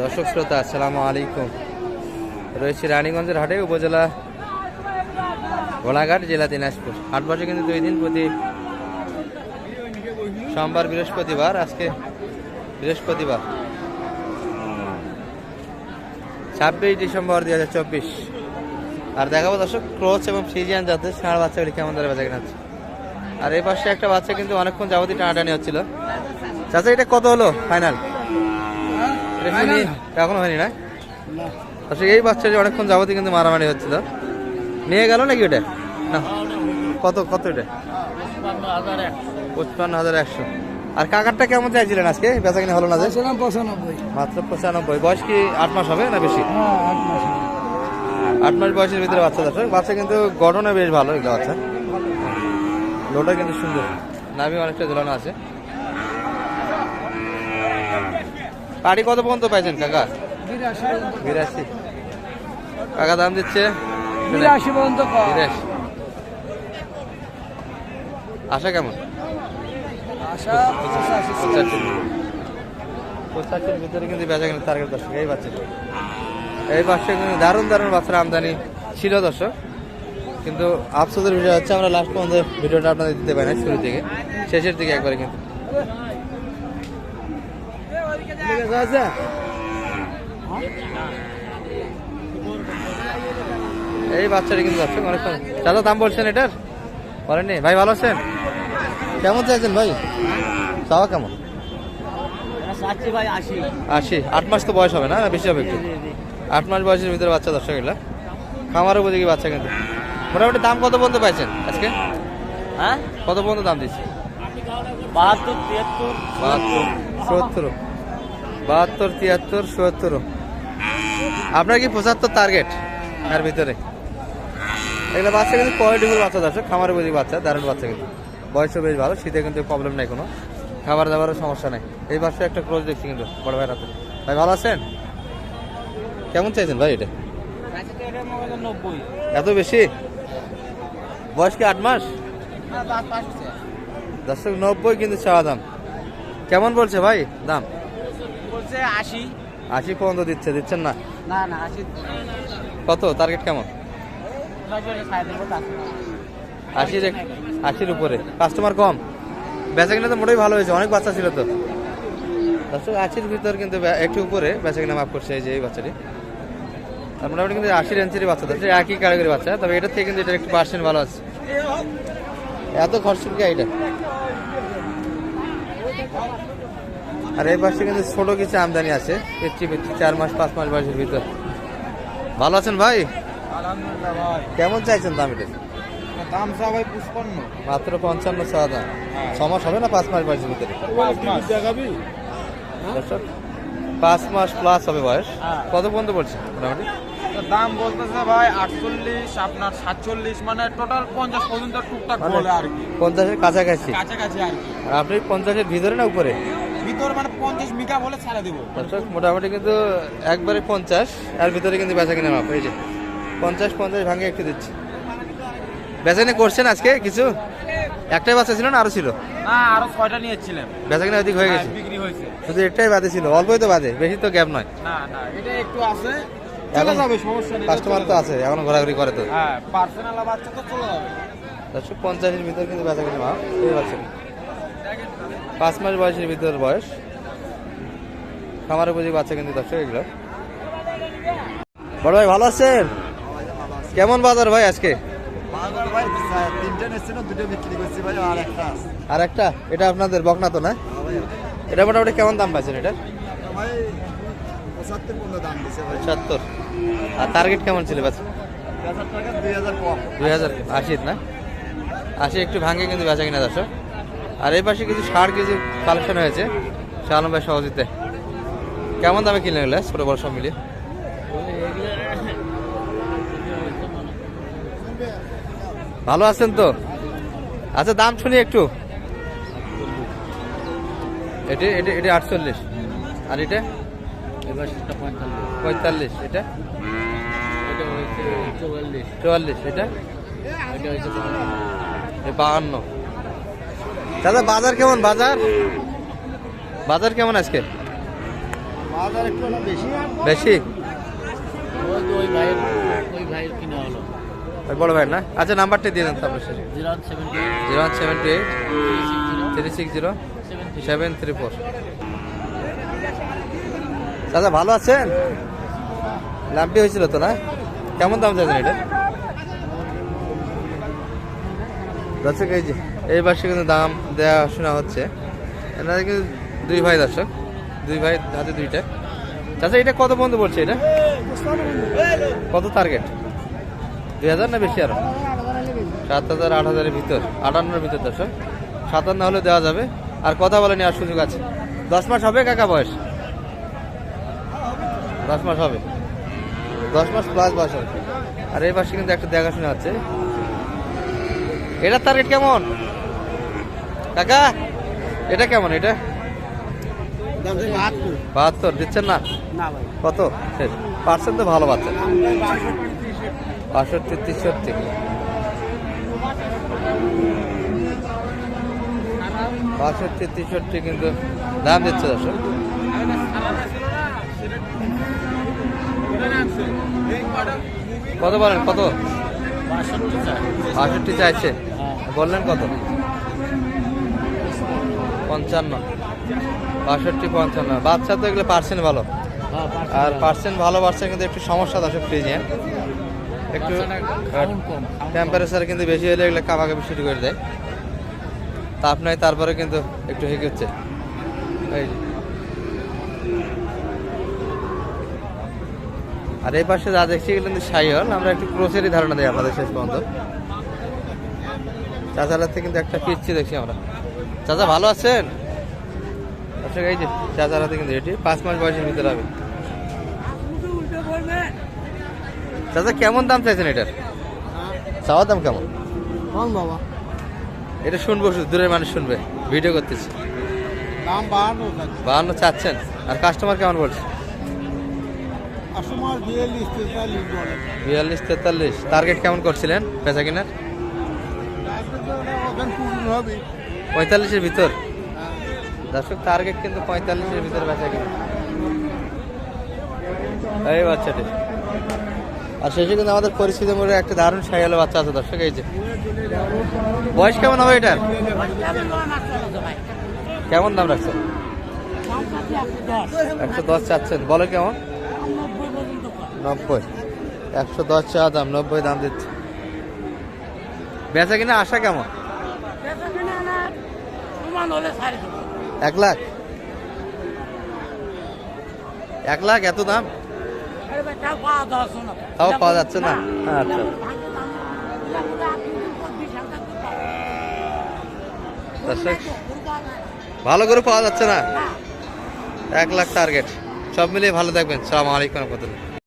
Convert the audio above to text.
দর্শক শ্রোতা, আসসালামু আলাইকুম। রয়েছে রানীগঞ্জের হাটে উপজেলা গোলাঘাট জেলা দিনাজপুর। হাট বসে কিন্তু দুই দিন প্রতি সোমবার, বৃহস্পতিবার, আজকে বৃহস্পতিবার। ছাব্বিশ ডিসেম্বর দুই হাজার চব্বিশ। আর দেখাবো দর্শক, ক্রোচ এবং ফ্রিজিয়ান জাতের ষাঁড় বাচ্চাগুলি কেমন ধরে বেচা কিনা। আর এই পাশে একটা বাচ্চা কিন্তু অনেকক্ষণ যাবতীয় টানাটানি হচ্ছিল। চাচা, এটা কত হলো ফাইনাল? এখনও হয়নি না? আচ্ছা এই বাচ্চাটি অনেকক্ষণ যাবতীয় কিন্তু মারামারি হচ্ছিল নিয়ে গেল নাকি ওটা? না। কত কত এটা? পঁচপান্ন হাজার একশো। আর কাকারটা কেমন চাইছিলেন আজকে? বেচা কিনা হলো না যে? পঁচানব্বই। মাত্র পঁচানব্বই। বয়স কি আট মাস হবে না বেশি? হ্যাঁ আট মাস আট মাস বয়সের ভিতরে বাচ্চা দর্শক বাচ্চা কিন্তু গঠনে বেশ ভালো এগুলো বাচ্চা। লোটা কিন্তু সুন্দর। নাভি অনেকটা ঝোলানো আছে। পাড়ি কত পর্যন্ত পাইছেন কাকা? বিরাশি। কাকা দাম দিচ্ছে? বিরাশি পর্যন্ত। বিরাশি। আশা কেমন? পঁচাশির ভিতরে। কিন্তু বেচা কিনা টার্গেট দর্শক এই বাচ্চা এই বাচ্চা কিন্তু দারুণ দারুণ বাচ্চার আমদানি ছিল দর্শক। কিন্তু আফসোসের বিষয় হচ্ছে আমরা লাস্ট পর্যন্ত ভিডিওটা আপনাদের দিতে পারি না শুরু থেকে। শেষের দিকে একবারে কিন্তু। এই বাচ্চাটা কিন্তু দর্শক অনেকক্ষণ চাচা দাম বলছেন এটার? বলেননি ভাই ভালো আছেন? কেমন চাইছেন ভাই? চাওয়া কেমন? আশি। আট মাস তো বয়স হবে না? না বেশি হবে একটু? আট মাস বয়সের ভিতরে বাচ্চা দর্শক এগুলা। খামার উপযোগী বাচ্চা কিন্তু। মোটামুটি দাম কত পর্যন্ত পাইছেন আজকে? হ্যাঁ? কত পর্যন্ত দাম দিচ্ছে বাহাত্তর তিয়াত্তর। বাহাত্তর। সত্তর। বাহাত্তর তিয়াত্তর সত্তর আপনার কি পঁচাত্তর টার্গেট তার ভিতরে। এগুলো বাচ্চা কিন্তু কোয়ালিটিফুল বাচ্চা দর্শক খামার উপযোগী বাচ্চা দারুণ বাচ্চা কিন্তু। বয়সও বেশ ভালো শীতে কিন্তু প্রবলেম নাই কোনো। খাবার দাবারও সমস্যা নেই। এই বাচ্চা একটা ক্লোজ দেখছি কিন্তু বড় ভাই রাতে ভাই ভালো আছেন? কেমন চাইছেন ভাই এটা? এত বেশি? বয়স কি আট মাস? দর্শক নব্বই কিন্তু চাওয়া দাম। কেমন বলছে ভাই দাম? বলছে আশি। আশি পর্যন্ত দিচ্ছে দিচ্ছেন না? না না আশি। কত? টার্গেট কেমন? আশির আশির উপরে। কাস্টমার কম? বেচা কিনা তো মোটেই ভালো হয়েছে অনেক বাচ্চা ছিল তো। দর্শক আশির ভিতর কিন্তু একটু উপরে বেচা কিনা মাফ করছে এই যে এই বাচ্চাটি। আর মোটামুটি কিন্তু আশির ইঞ্চেরই বাচ্চা দর্শক একই ক্যাটাগরি বাচ্চা তবে এটার থেকে কিন্তু এটার একটু পার্সেন্ট ভালো আছে। এত খরচ কি এটা? আর এই পাশে কিন্তু ছোট কিছু আমদানি আছে। পেচ্ছি পেচ্ছি চার মাস পাঁচ মাস বয়সের ভিতর। ভালো আছেন ভাই? কেমন চাইছেন দাম এটা? দাম চা ভাই পুষ্পান্ন মাত্র পঞ্চান্ন ছ দাম। ছ মাস হবে না পাঁচ মাস বয়সের ভিতরে? পাঁচ মাস। প্লাস হবে বয়স। হ্যাঁ। কত পর্যন্ত পড়ছে মোটামুটি? দাম বলতেছে ভাই আটচল্লিশ আপনার সাতচল্লিশ মানে টোটাল পঞ্চাশ পর্যন্ত টুকটাক মানে বলে আর কি। পঞ্চাশের কাছাকাছি। কাছাকাছি আর কি। আপনি পঞ্চাশের ভিতরে না উপরে? ভিতর মানে পঞ্চাশ মিকা বলে ছাড়া দেবো। দর্শক মোটামুটি কিন্তু একবারে পঞ্চাশ আর ভিতরে কিন্তু বেচা কিনা মাপ এই যে। পঞ্চাশ পঞ্চাশ ভাঙে একটু দিচ্ছি। বেচা কিনা করছেন আজকে কিছু? একটাই বাচ্চা ছিল না আরও ছিল? না আরও ছয়টা নিয়েছিলাম বেচা কিনা ওদিক হয়ে গেছে? হ্যাঁ, বিক্রি হয়েছে। শুধু একটাই বাদে ছিল অল্পই তো বাদে বেশি তো গ্যাপ নয়। না না এটা একটু আছে। চলে যাবে সমস্যা নেই কাস্টমার তো আছে এখনও ঘোরাঘুরি করে তো। হ্যাঁ পার্সোনাল বাচ্চা তো চলে যাবে। দর্শক পঞ্চাশের ভিতর কিন্তু বেচা কিনা মাপ এই বাচ্চা পাঁচ মাস বয়সের ভিতর বয়স। খামার উপযোগী বাচ্চা কিন্তু দর্শক এগুলো। বড় ভাই ভালো আছেন? কেমন বাজার ভাই আজকে? আর একটা আর একটা? এটা আপনাদের বকনা তো না? এটা মোটামুটি কেমন দাম পাচ্ছেন এটা? পঁচাত্তর সত্তর আর টার্গেট কেমন ছিল বেচা দশ হাজার টাকা দুই হাজার কম। দুই হাজার আশির না? আশি একটু ভাঙে কিন্তু বেচা কিনা দর্শক। আর এই পাশে কিছু ষাট কিছু কালেকশন হয়েছে শালম ভাই সহজিতে কেমন দামে কিনে গেলে ছোট, বড় সব মিলিয়ে। ভালো আছেন তো? আচ্ছা দাম শুনি একটু। এটি এটি এটি আটচল্লিশ। আর এটা? পঁয়তাল্লিশ। এটা? চুয়াল্লিশ। এটা? বাহান্ন। দাদা বাজার কেমন? বাজার? বাজার কেমন আজকে? বাজার একটু বেশি। বেশি? ওই বড় ভাই না? আচ্ছা নাম্বারটা দিয়ে দেন তারপরে শেষে। Zero seven one seventy eight three six zero seven seven three four. দাদা ভালো আছেন? লাম্পি হয়েছিল তো না? কেমন দাম চাইছেন এটা? এই যে এই বাসে কিন্তু দাম দেওয়া শোনা হচ্ছে। এনারা কিন্তু দুই ভাই দর্শক, দুই ভাই হাতে দুইটা। চাচা, এটা কত বন্ধু বলছে এটা? কত টার্গেট দুই হাজার না বেশি আরও? সাত হাজার, আট হাজারের ভিতর, আটান্নর ভিতর দর্শক। সাতান্ন হলে দেওয়া যাবে। আর কথা বলে নেওয়ার সুযোগ আছে। দশ মাস হবে কাকা বয়স? দশ মাস হবে। দশ মাস প্লাস বয়স হবে। আর এই পাশে কিন্তু একটা দেখাশোনা আছে এটার টার্গেট কেমন? কাকা এটা কেমন এটা? বাহাত্তর। দিচ্ছেন না? কত? পার্সেন্ট তো ভালো পাচ্ছেন। বাষট্টি তেষট্টি। বাষট্টি তেষট্টি কিন্তু দাম দিচ্ছে দর্শক। কত বলেন কত? বাষট্টি চাইছে। বললেন কত? পঞ্চান্ন। বাষট্টি পঞ্চান্ন। বাচ্চা তো এগুলো পার্সেন্ট ভালো। হ্যাঁ আর পার্সেন্ট ভালো বাচ্চা কিন্তু একটু সমস্যা আছে ফ্রিজে একটু টেম্পারেচার কিন্তু বেশি হলে এগুলো কাবাকাবি শুরু করে দেয়। তাপ নাই তারপরে কিন্তু একটু হেঁকে হচ্ছে আর এই পাশে যা দেখছি এগুলো কিন্তু সাইহল আমরা একটু ক্রোসেরই ধারণা দিই আপনাদের শেষ পর্যন্ত। চাচার হাতে কিন্তু একটা পিচ্ছি দেখছি আমরা। চাচা ভালো আছেন? এই যে চাচার হাতে কিন্তু এটি। পাঁচ মাস বয়সের ভিতরে হবে। চাচা কেমন দাম চাইছেন এটার? চাওয়ার দাম কেমন? কম বাবা। এটা শুনব দূরের মানুষ শুনবে। ভিডিও করতেছি। দাম বাড়ানো বাহান্ন চাচ্ছেন? আর কাস্টমার কেমন বলছে? বিয়াল্লিশ তেতাল্লিশ বলে। বিয়াল্লিশ তেতাল্লিশ। টার্গেট কেমন করছিলেন? পেঁচা কিনার? হবে। পঁয়তাল্লিশের ভিতর? দর্শক টার্গেট কিন্তু পঁয়তাল্লিশের ভিতর বেচা কিনা। এই বাচ্চাটি। আর শেষে কিন্তু আমাদের পরিচিত মোড়ে একটা দারুণ সাইয়ালো বাচ্চা আছে, দর্শক, এই যে। বয়স কেমন হবে এটার? কেমন দাম রাখছেন? একশো দশ চাচ্ছেন। বলো কেমন? নব্বই। একশো দশ চা দাম, নব্বই দাম দিচ্ছে। বেচা কিনা আশা কেমন? এক লাখ? এক লাখ এত দাম? তাও পাওয়া যাচ্ছে না? আচ্ছা। ভালো করে পাওয়া যাচ্ছে না? এক লাখ টার্গেট সব মিলিয়ে ভালো থাকবেন সালাম আলাইকুম রহমতুল্লাহ।